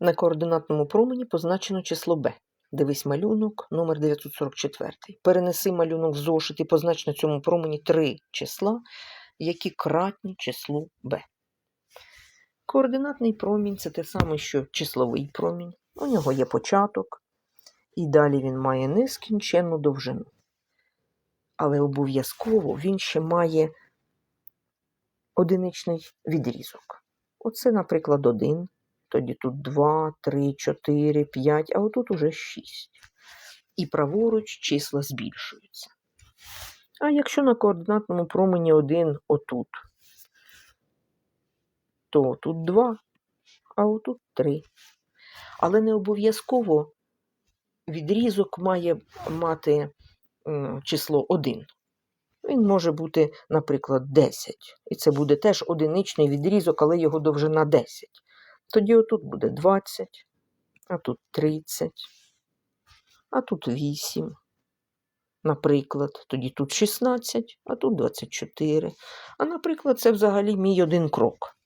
На координатному промені позначено число b. Дивись малюнок номер 944. Перенеси малюнок в зошит і познач на цьому промені три числа, які кратні числу b. Координатний промінь це те саме, що числовий промінь. У нього є початок, і далі він має нескінченну довжину. Але обов'язково він ще має одиничний відрізок. Оце, наприклад, 1, тоді тут 2, 3, 4, 5, а отут уже 6. І праворуч числа збільшуються. А якщо на координатному промені 1 отут, то тут 2, а отут 3. Але не обов'язково відрізок має мати число 1. Він може бути, наприклад, 10. І це буде теж одиничний відрізок, але його довжина 10. Тоді отут буде 20, а тут 30, а тут 8. Наприклад, тоді тут 16, а тут 24. А наприклад, це взагалі мій один крок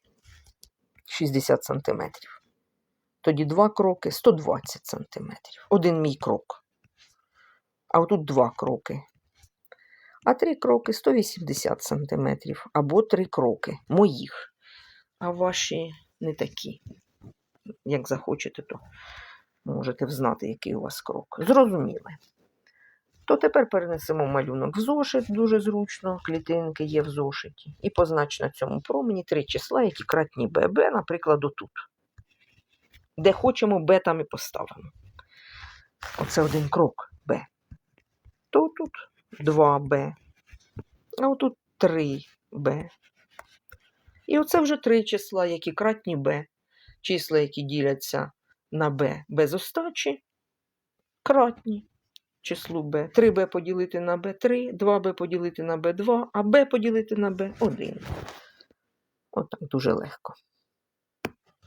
60 сантиметрів. Тоді два кроки 120 сантиметрів. Один мій крок. А отут два кроки. А три кроки 180 сантиметрів. Або три кроки моїх. А ваші не такі. Як захочете, то можете взнати, який у вас крок. Зрозуміли. То тепер перенесемо малюнок в зошит, дуже зручно, клітинки є в зошиті. І познач на цьому промені три числа, які кратні b, наприклад, отут. Де хочемо, b там і поставимо. Оце один крок b. То тут 2b. А отут 3b. І оце вже три числа, які кратні b. Числа, які діляться на b без остачі, кратні числу b. 3b поділити на b3, 2b поділити на b2, а b поділити на b1. Отак дуже легко.